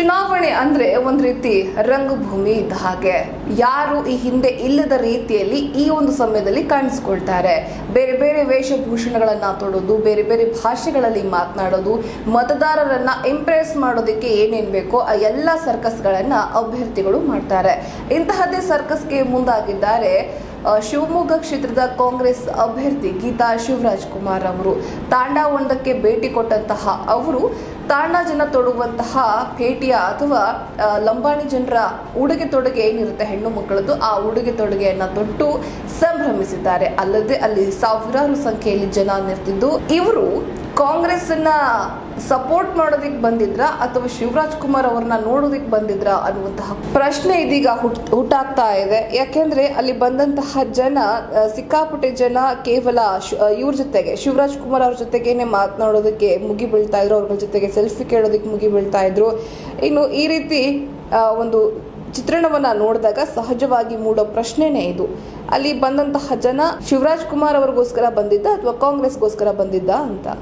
ಚುನಾವಣೆ ಅಂದ್ರೆ ಒಂದು ರೀತಿ ರಂಗಭೂಮಿ ಇದ್ದ ಹಾಗೆ. ಯಾರು ಈ ಹಿಂದೆ ಇಲ್ಲದ ರೀತಿಯಲ್ಲಿ ಈ ಒಂದು ಸಮಯದಲ್ಲಿ ಕಾಣಿಸ್ಕೊಳ್ತಾರೆ. ಬೇರೆ ಬೇರೆ ವೇಷಭೂಷಣಗಳನ್ನ ತೊಡೋದು, ಬೇರೆ ಬೇರೆ ಭಾಷೆಗಳಲ್ಲಿ ಮಾತನಾಡೋದು, ಮತದಾರರನ್ನ ಇಂಪ್ರೆಸ್ ಮಾಡೋದಕ್ಕೆ ಏನೇನು ಬೇಕೋ ಆ ಎಲ್ಲ ಸರ್ಕಸ್ಗಳನ್ನ ಅಭ್ಯರ್ಥಿಗಳು ಮಾಡ್ತಾರೆ. ಇಂತಹದ್ದೇ ಸರ್ಕಸ್ಗೆ ಮುಂದಾಗಿದ್ದಾರೆ ಶಿವಮೊಗ್ಗ ಕ್ಷೇತ್ರದ ಕಾಂಗ್ರೆಸ್ ಅಭ್ಯರ್ಥಿ ಗೀತಾ ಶಿವರಾಜ್ ಕುಮಾರ್ ಅವರು. ತಾಂಡ ಒಂದಕ್ಕೆ ಭೇಟಿ ಕೊಟ್ಟಂತಹ ಅವರು ತಾಂಡ ಜನ ತೊಡುವಂತಹ ಭೇಟಿಯ ಅಥವಾ ಲಂಬಾಣಿ ಜನರ ಉಡುಗೆ ತೊಡುಗೆ ಏನಿರುತ್ತೆ ಹೆಣ್ಣು ಮಕ್ಕಳದ್ದು, ಆ ಉಡುಗೆ ತೊಡುಗೆಯನ್ನ ತೊಟ್ಟು ಸಂಭ್ರಮಿಸಿದ್ದಾರೆ. ಅಲ್ಲದೆ ಅಲ್ಲಿ ಸಾವಿರಾರು ಸಂಖ್ಯೆಯಲ್ಲಿ ಜನ ನಿರ್ತಿದ್ದು ಇವರು ಕಾಂಗ್ರೆಸ್ ಅನ್ನ ಸಪೋರ್ಟ್ ಮಾಡೋದಿಕ್ ಬಂದಿದ್ರ, ಅಥವಾ ಶಿವರಾಜ್ ಕುಮಾರ್ ಅವ್ರನ್ನ ನೋಡೋದಿಕ್ ಬಂದಿದ್ರ ಅನ್ನುವಂತಹ ಪ್ರಶ್ನೆ ಇದೀಗ ಹುಟ್, ಹುಟ್ಟಾಗ್ತಾ ಇದೆ. ಯಾಕೆಂದ್ರೆ ಅಲ್ಲಿ ಬಂದಂತಹ ಜನ ಸಿಕ್ಕಾಪಟ್ಟೆ ಜನ ಕೇವಲ ಇವ್ರ ಜೊತೆಗೆ, ಶಿವರಾಜ್ ಕುಮಾರ್ ಅವ್ರ ಜೊತೆಗೇನೆ ಮಾತನಾಡೋದಕ್ಕೆ ಮುಗಿ ಬೀಳ್ತಾ ಇದ್ರು ಅವ್ರ ಜೊತೆಗೆ ಸೆಲ್ಫಿ ಕೇಳೋದಕ್ಕೆ ಮುಗಿ ಬೀಳ್ತಾ ಇದ್ರು. ಇನ್ನು ಈ ರೀತಿ ಒಂದು ಚಿತ್ರಣವನ್ನ ನೋಡಿದಾಗ ಸಹಜವಾಗಿ ಮೂಡೋ ಪ್ರಶ್ನೆನೇ ಇದು. ಅಲ್ಲಿ ಬಂದಂತಹ ಜನ ಶಿವರಾಜ್ ಕುಮಾರ್ ಅವರಿಗೋಸ್ಕರ ಬಂದಿದ್ದ ಅಥವಾ ಕಾಂಗ್ರೆಸ್ಗೋಸ್ಕರ ಬಂದಿದ್ದ ಅಂತ?